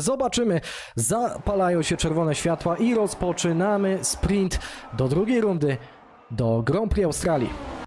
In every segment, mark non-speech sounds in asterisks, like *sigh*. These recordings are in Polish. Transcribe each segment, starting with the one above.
Zobaczymy, zapalają się czerwone światła i rozpoczynamy sprint do drugiej rundy do Grand Prix Australii.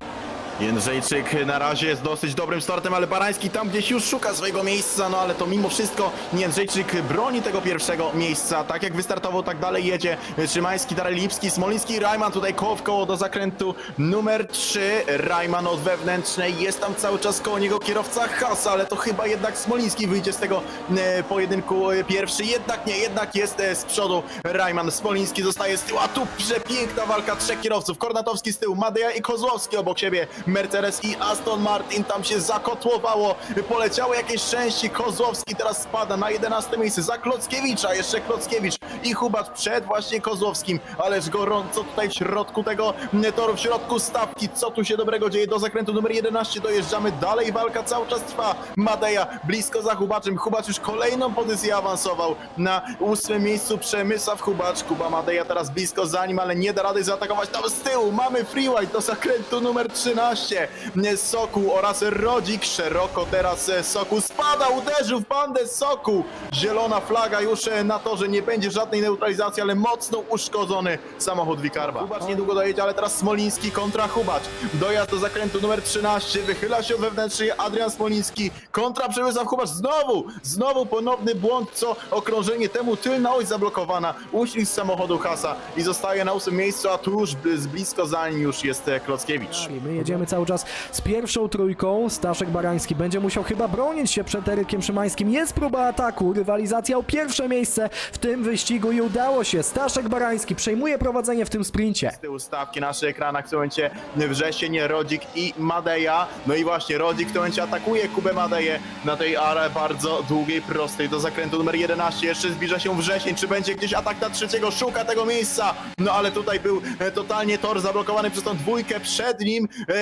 Jędrzejczyk na razie jest dosyć dobrym startem, ale Barański tam gdzieś już szuka swojego miejsca, no ale to mimo wszystko Jędrzejczyk broni tego pierwszego miejsca. Tak jak wystartował, tak dalej jedzie Szymański, Darek Lipski, Smoliński, Rajman tutaj koło w koło do zakrętu numer 3. Rajman od wewnętrznej, jest tam cały czas koło niego kierowca Hasa, ale to chyba jednak Smoliński wyjdzie z tego e, pojedynku e, pierwszy. Jednak nie, jednak jest e, z przodu Rajman. Smoliński zostaje z tyłu, a tu przepiękna walka trzech kierowców. Kornatowski z tyłu, Madeja i Kozłowski obok siebie. Mercedes i Aston Martin tam się zakotłowało. Poleciały jakieś części. Kozłowski teraz spada na 11 miejsce za Klockiewicza. Jeszcze Klockiewicz i Hubacz przed właśnie Kozłowskim. Ależ gorąco tutaj w środku tego toru, w środku stawki. Co tu się dobrego dzieje? Do zakrętu numer 11 dojeżdżamy. Dalej walka cały czas trwa. Madeja blisko za Hubaczem. Hubacz już kolejną pozycję awansował. Na ósmym miejscu Przemysław Hubacz. Kuba Madeja teraz blisko za nim, ale nie da rady zaatakować tam z tyłu. Mamy freeride do zakrętu numer 13. Soku oraz Rodzik. Szeroko teraz e, Soku spada, uderzył w bandę Soku. Zielona flaga już e, na to, że nie będzie żadnej neutralizacji, ale mocno uszkodzony samochód Wikarba. Hubacz niedługo dojedzie, ale teraz Smoliński kontra Hubacz. Dojazd do zakrętu numer 13. Wychyla się od wewnętrznej Adrian Smoliński kontra Przemysław Hubacz. Znowu, znowu ponowny błąd, co okrążenie temu tylna oś zablokowana. Uślizg z samochodu Hasa i zostaje na ósmym miejscu, a tuż z blisko za nim już jest e, Klockiewicz. I my jedziemy cały czas z pierwszą trójką. Staszek Barański będzie musiał chyba bronić się przed Erykiem Szymańskim. Jest próba ataku, rywalizacja o pierwsze miejsce w tym wyścigu i udało się. Staszek Barański przejmuje prowadzenie w tym sprincie. Z tyłu stawki na naszych ekranach w tym momencie Wrzesień, Rodzik i Madeja. No i właśnie Rodzik w tym momencie atakuje Kubę Madeję na tej ale bardzo długiej, prostej do zakrętu numer 11. Jeszcze zbliża się Wrzesień, czy będzie gdzieś atak na trzeciego, szuka tego miejsca. No ale tutaj był e, totalnie tor zablokowany przez tą dwójkę przed nim. E,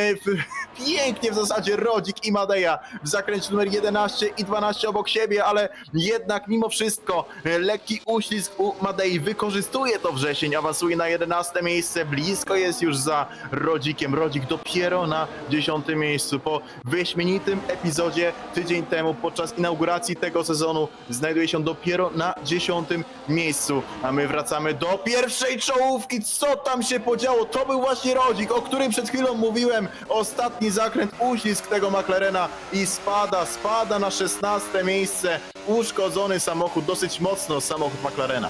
*laughs* Pięknie w zasadzie Rodzik i Madeja w zakręcie numer 11 i 12 obok siebie, ale jednak mimo wszystko e, lekki uślizg u Madei wykorzystuje to wrzesień, awansuje na 11 miejsce, blisko jest już za Rodzikiem. Rodzik dopiero na 10 miejscu. Po wyśmienitym epizodzie tydzień temu podczas inauguracji tego sezonu znajduje się dopiero na 10 miejscu. A my wracamy do pierwszej czołówki. Co tam się podziało? To był właśnie Rodzik, o którym przed chwilą mówiłem. Ostatni zakręt, uślizg tego McLarena i spada, spada na 16 miejsce. Uszkodzony samochód, dosyć mocno samochód McLarena.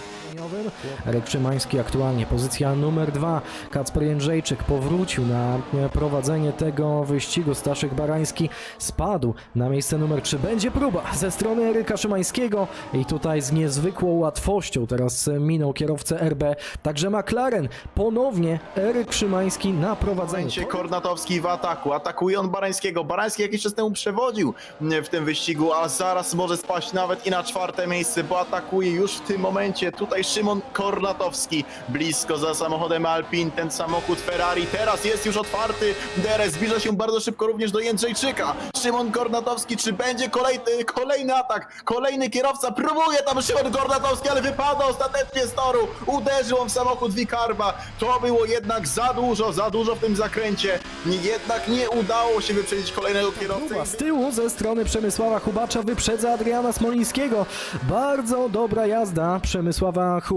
Eryk Szymański aktualnie pozycja numer dwa. Kacper Jędrzejczyk powrócił na prowadzenie tego wyścigu. Staszek Barański spadł na miejsce numer trzy. Będzie próba ze strony Eryka Szymańskiego i tutaj z niezwykłą łatwością teraz minął kierowcę RB. Także McLaren ponownie Eryk Szymański na prowadzeniu. Momencie Kornatowski w ataku, atakuje on Barańskiego. Barański jakiś czas temu przewodził w tym wyścigu, a zaraz może spaść nawet i na czwarte miejsce, bo atakuje już w tym momencie tutaj Szymon Kornatowski. Blisko za samochodem Alpin, ten samochód Ferrari teraz jest już otwarty. DRS zbliża się bardzo szybko również do Jędrzejczyka. Szymon Kornatowski, czy będzie kolejny, kolejny atak? Kolejny kierowca próbuje tam Szymon Kornatowski, ale wypada ostatecznie z toru. Uderzył on w samochód Wikarba. To było jednak za dużo, za dużo w tym zakręcie. Jednak nie udało się wyprzedzić kolejnego kierowcy. Z tyłu ze strony Przemysława Hubacza wyprzedza Adriana Smolińskiego. Bardzo dobra jazda Przemysława Hubacza.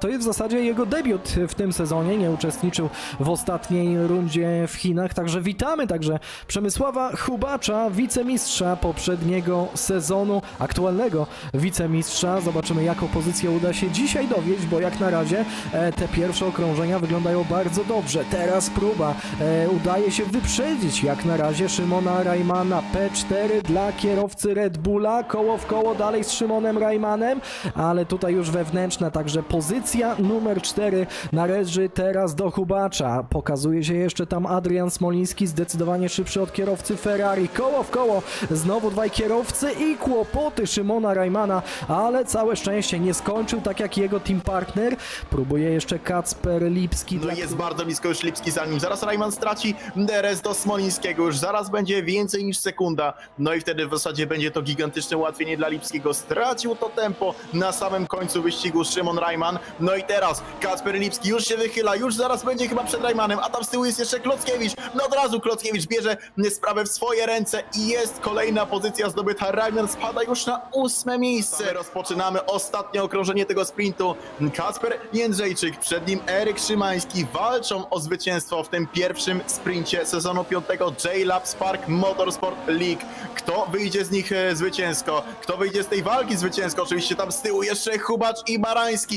To jest w zasadzie jego debiut w tym sezonie. Nie uczestniczył w ostatniej rundzie w Chinach. Także witamy także Przemysława Hubacza, wicemistrza poprzedniego sezonu, aktualnego wicemistrza. Zobaczymy jaką pozycję uda się dzisiaj dowieść, bo jak na razie e, te pierwsze okrążenia wyglądają bardzo dobrze. Teraz próba e, udaje się wyprzedzić jak na razie Szymona Rajmana. P4 dla kierowcy Red Bulla. Koło w koło dalej z Szymonem Rajmanem, ale tutaj już wewnętrzna, także pozycja numer 4 należy teraz do Hubacza. Pokazuje się jeszcze tam Adrian Smoliński, zdecydowanie szybszy od kierowcy Ferrari. Koło w koło, znowu dwaj kierowcy i kłopoty Szymona Rajmana, ale całe szczęście nie skończył tak jak jego team partner. Próbuje jeszcze Kacper Lipski. No dla jest bardzo blisko już Lipski za nim. Zaraz Rajman straci DRS do Smolińskiego. Już zaraz będzie więcej niż sekunda. No i wtedy w zasadzie będzie to gigantyczne ułatwienie dla. Lipskiego stracił to tempo na samym końcu wyścigu Szymon Rajman. No i teraz Kacper Lipski już się wychyla, już zaraz będzie chyba przed Rajmanem, a tam z tyłu jest jeszcze Klockiewicz. No od razu Klockiewicz bierze sprawę w swoje ręce i jest kolejna pozycja zdobyta. Rajman spada już na ósme miejsce. Rozpoczynamy ostatnie okrążenie tego sprintu. Kacper Jędrzejczyk, przed nim Eryk Szymański walczą o zwycięstwo w tym pierwszym sprincie sezonu piątego J-Labs Park Motorsport League. Kto wyjdzie z nich e, zwycięsko? Kto wyjdzie z tej walki zwycięsko? Oczywiście tam z tyłu jeszcze Hubacz i Barański.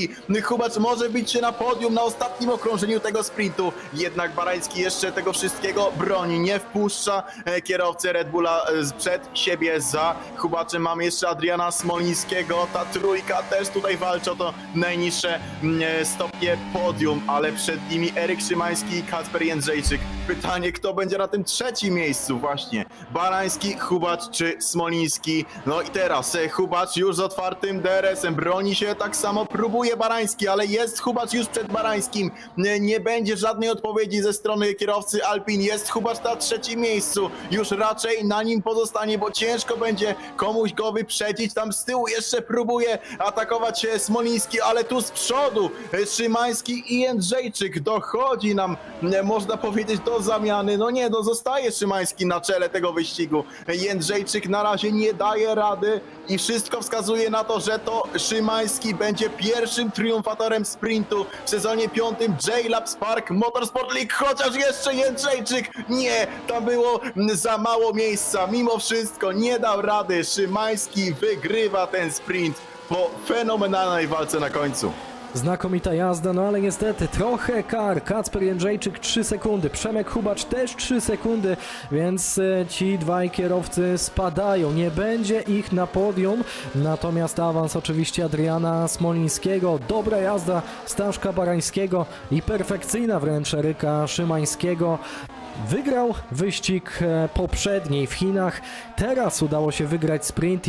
Hubacz może bić się na podium na ostatnim okrążeniu tego sprintu, jednak Barański jeszcze tego wszystkiego broni, nie wpuszcza e, kierowcy Red Bulla e, przed siebie za Hubaczem. Mamy jeszcze Adriana Smolińskiego, ta trójka też tutaj walczy o to najniższe mm, e, stopnie podium, ale przed nimi Eryk Szymański i Kacper Jędrzejczyk. Pytanie, kto będzie na tym trzecim miejscu właśnie? Barański, Hubacz czy Smoliński? No i teraz e, Hubacz już z otwartym DRS-em broni się, tak samo próbuje Barański, ale jest Hubacz już przed Barańskim. Nie, nie będzie żadnej odpowiedzi ze strony kierowcy Alpin. Jest Hubacz na trzecim miejscu. Już raczej na nim pozostanie, bo ciężko będzie komuś go wyprzedzić. Tam z tyłu jeszcze próbuje atakować e, Smoliński, ale tu z przodu e, Szymański i Jędrzejczyk dochodzi nam, można powiedzieć, do zamiany. No nie, no zostaje Szymański na czele tego wyścigu. Jędrzejczyk na razie nie daje rady i wszystko wskazuje na to, że to Szymański będzie pierwszym triumfatorem sprintu w sezonie piątym J-Labs Motorsport League, chociaż jeszcze Jędrzejczyk nie, tam było za mało miejsca, mimo wszystko nie dał rady, Szymański wygrywa ten sprint po fenomenalnej walce na końcu. Znakomita jazda, no ale niestety trochę kar. Kacper Jędrzejczyk 3 sekundy, Przemek Hubacz też 3 sekundy, więc e, ci dwaj kierowcy spadają. Nie będzie ich na podium, natomiast awans oczywiście Adriana Smolińskiego. Dobra jazda Staszka Barańskiego i perfekcyjna wręcz Eryka Szymańskiego. Wygrał wyścig e, poprzedniej w Chinach, teraz udało się wygrać sprint